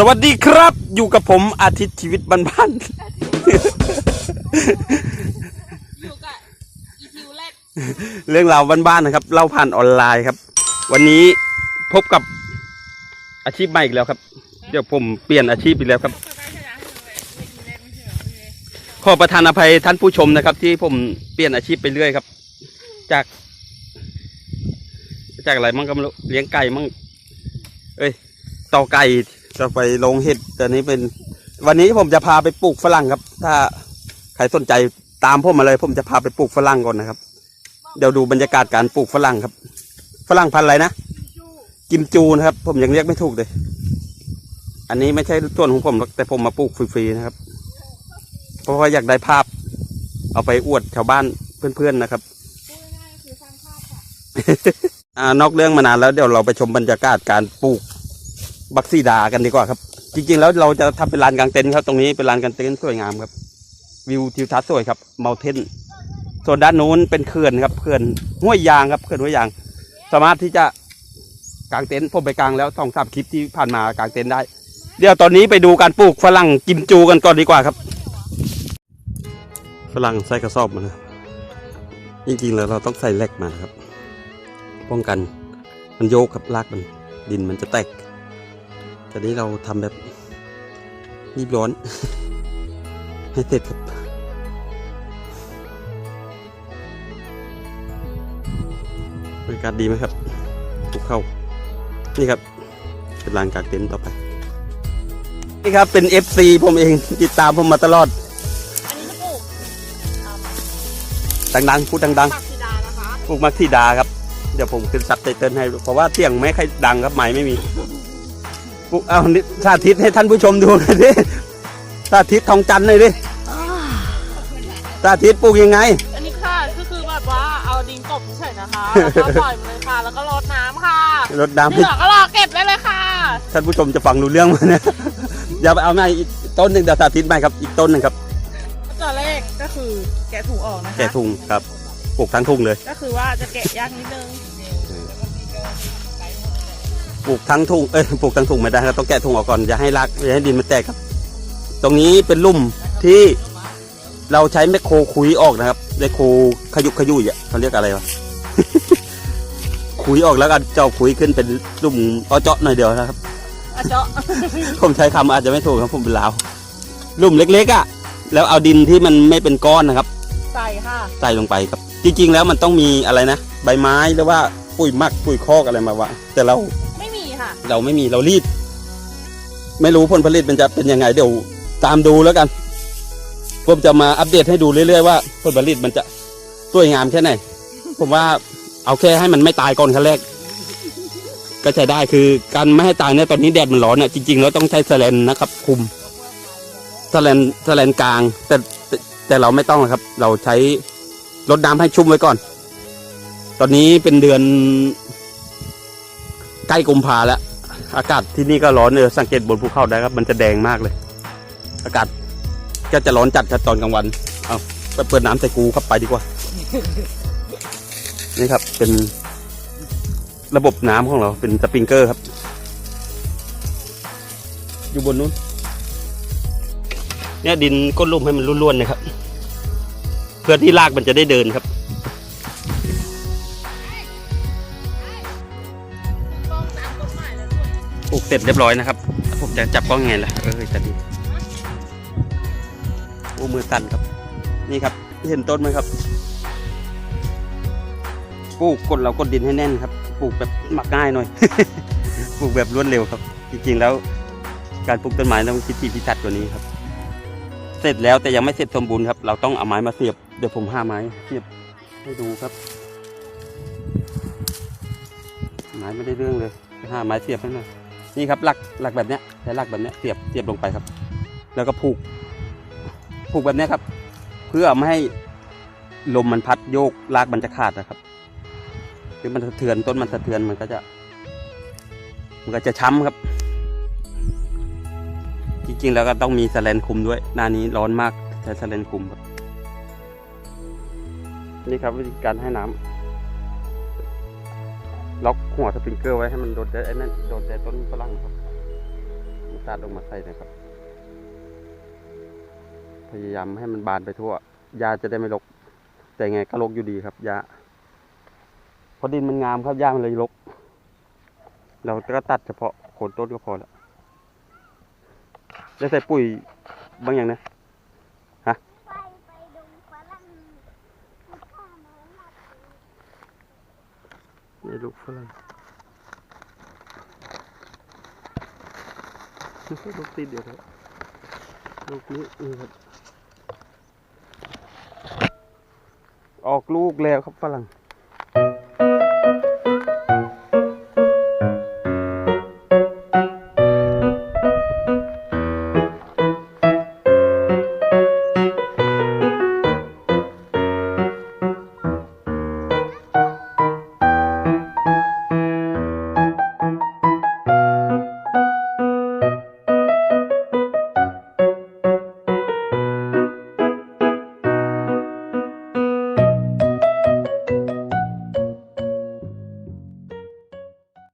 สวัสดีครับ อยู่กับผมอาทิตย์ชีวิตบ้านอยู่กับอีคิวแรกๆ เรื่องราวบ้านๆนะครับ เล่าผ่านออนไลน์ครับ วันนี้พบกับอาชีพใหม่อีกแล้วครับ เดี๋ยวผมเปลี่ยนอาชีพอีกแล้วครับสบายชนะเลยเวทีแรกไม่ใช่เหรอพี่เวขอประทานอภัยท่านผู้ชมนะครับ ที่ผมเปลี่ยนอาชีพไปเรื่อยครับ จาก จากอะไรมั่งก็ไม่รู้เลี้ยงไก่มั่งเอ้ยต่อไก่ จะไปลงเห็ดแต่นี้เป็น วันนี้ผมจะพาไปปลูกฝรั่งครับ ถ้าใครสนใจตามผมมาเลย ผมจะพาไปปลูกฝรั่งก่อนนะครับ เดี๋ยวดูบรรยากาศการปลูกฝรั่งครับ ฝรั่งพันธุ์อะไรนะ กิมจูนะครับ ผมยังเรียกไม่ถูกเลย อันนี้ไม่ใช่ส่วนของผมแต่ผมมาปลูกฟรีๆนะครับ เพราะว่าอยากได้ภาพ เอาไปอวดชาวบ้านเพื่อนๆนะครับง่ายคือสร้างภาพค่ะอ่านอกเรื่องมานานแล้วเดี๋ยวเราไปชมบรรยากาศการปลูก บักซีดากันดีกว่าครับ จริง ๆ แล้วเราจะทำเป็นลานกลางเต็นท์ครับตรงนี้เป็นลานกลางเต็นท์สวยงามครับ วิวทิวทัศน์สวยครับเมลเทนส่วนด้านนู้นเป็นเขื่อนครับเขื่อนห้วยยางครับเขื่อนห้วยยาง สามารถที่จะกางเต็นท์ผมไปกางแล้วสองสามคลิปที่ผ่านมากางเต็นท์ได้ เดี๋ยวตอนนี้ไปดูการปลูกฝรั่งกิมจูกันก่อนดีกว่าครับ ฝรั่งใส่กระสอบมานะครับจริงๆแล้วเราต้องใส่เหล็กมาครับ ป้องกันมันโยกครับลากมันดินมันจะแตก แต่นี้เราทำแบบรีบร้อน ให้เสร็จครับบรรยากาศดีไหมครับภูเขานี่ครับ เป็นลานกางเต็นท์ต่อไป นี่ครับเป็น FC ผมเอง ติดตามผมมาตลอด อันนี้จะปลูกดังๆ พูดดังปักสีดานะคะ ๆปลูกมักที่ดาครับ เดี๋ยวผมขึ้นซับไตเติลให้ เพราะว่าเสียงไม่ค่อยดังครับไม้ไม่มี ปลูกเอานี่สาธิตให้ท่านผู้ชมดูหน่อยดิสาธิตทองจันทร์หน่อยดิสาธิตปลูกยังไง อันนี้ค่ะก็คือแบบว่าเอาดินกบเฉยๆนะคะแล้วก็ปล่อยมันเลยค่ะ แล้วก็รดน้ำค่ะรดน้ำที่ให้เหลือก็รอเก็บได้เลยค่ะ ท่านผู้ชมจะฟังรู้เรื่องไหมเนี่ยอย่าไปเอาใหม่อีกต้นหนึ่งเดี๋ยวสาธิตใหม่ครับ อีกต้นหนึ่งครับ ตัวเลขก็คือแกะถุงออกนะคะ แกะทุ่งครับปลูกทั้งทุ่งเลย ก็คือว่าจะแกะยากนิดนึง ปลูกทั้งทุ่งเอ้ยปลูกทั้งทุ่งไม่ได้ครับต้องแกะทุ่งออกก่อนอย่าให้รากอย่าให้ดินมันแตกครับ ตรงนี้เป็นลุ่มที่เราใช้แมคโครคุยออกนะครับแมคโครขยุกขยุยอะเขาเรียกอะไรวะคุยออกแล้วก็เจ้าคุยขึ้นเป็นลุ่มเอาเจาะหน่อยเดียวนะครับอะเจาะผมใช้คำอาจจะไม่ถูกครับผมเป็นลาวลุ่มเล็กๆอะแล้วเอาดินที่มันไม่เป็นก้อนนะครับ ใส่ค่ะใส่ลงไปครับ จริงๆแล้วมันต้องมีอะไรนะ ใบไม้หรือว่าปุ๋ยหมักปุ๋ยคอกอะไรมาวะแต่เราไม่มี ค่ะ เราไม่มีเรารีบ ไม่รู้ผลผลิตมันจะเป็นยังไงเดี๋ยวตามดูแล้วกัน ผมจะมาอัปเดตให้ดูเรื่อยๆว่าผลผลิตมันจะสวยงามแค่ไหน ผมว่าเอาแค่ให้มันไม่ตายก่อนขั้นแรก ก็ใช้ได้คือการไม่ให้ตายเนี่ยตอนนี้แดดมันร้อนเนี่ยจริงๆแล้วต้องใช้แสลนนะครับ คุมแสลนแสลนกลาง แต่แต่เราไม่ต้องครับ เราใช้รดน้ำให้ชุ่มไว้ก่อน ตอนนี้เป็นเดือน ใกล้กุมภาแล้ว อากาศที่นี่ก็ร้อนเนอะสังเกตบนภูเขาได้ครับ มันจะแดงมากเลย อากาศก็จะร้อนจัดครับตอนกลางวัน เอาไปเปิดน้ำใส่กูครับไปดีกว่า นี่ครับเป็นระบบน้ำของเราเป็นสปริงเกอร์ครับ อยู่บนนู้น เนี่ยดินก้นลุ่มให้มันร่วนๆนะครับ เพื่อที่รากมันจะได้เดินครับ เสร็จเรียบร้อยนะครับ ผมจะจับกล้องไงล่ะเออจะดีโอ้มือสั่นครับ นี่ครับ เห็นต้นไหมครับปลูกกดเรากดดินให้แน่นครับปลูกแบบหมักง่ายหน่อยปลูกแบบรวดเร็วครับ จริงๆแล้ว การปลูกต้นไม้ต้องคิดที่พิถัดกว่านี้ครับ เสร็จแล้วแต่ยังไม่เสร็จสมบูรณ์ครับ เราต้องเอาไม้มาเสียบเดี๋ยวผมห้าไม้เสียบให้ดูครับไม้ไม่ได้เรื่องเลยห้าไม้เสียบให้หน่อย นี่ครับหลักหลักแบบเนี้ยใช้หลักแบบเนี้ยเสียบเสียบลงไปครับ แล้วก็ผูก ผูกแบบเนี้ยครับ เพื่อไม่ให้ลมมันพัดโยกรากมันจะขาดนะครับหรือมันสะเทือนต้นมันสะเทือนมันก็จะ มันก็จะช้ำครับ จริงๆแล้วก็ต้องมีสแลนคุมด้วยหน้านี้ร้อนมากใช้สแลนคุมครับ นี่ครับวิธีการให้น้ำ ล็อกหัวสปริงเกอร์ไว้ให้มันโดนแต่ไอ้นั่นโดนแต่ต้นฝรั่งครับตัดออกมาใส่นะครับ พยายามให้มันบานไปทั่วยาจะได้ไม่รกแต่ไงก็รกอยู่ดีครับยาเพราะดินมันงามครับยามันเลยรกเราก็ตัดเฉพาะโคนต้นก็พอแล้วแล้วใส่ปุ๋ยบางอย่างนะ ไปไปดูฝรั่งไม่กล้ามาหลับ ในลูกฝรั่งลูกติดเดียวครับลูกนี้เออออกลูกแล้วครับฝรั่ง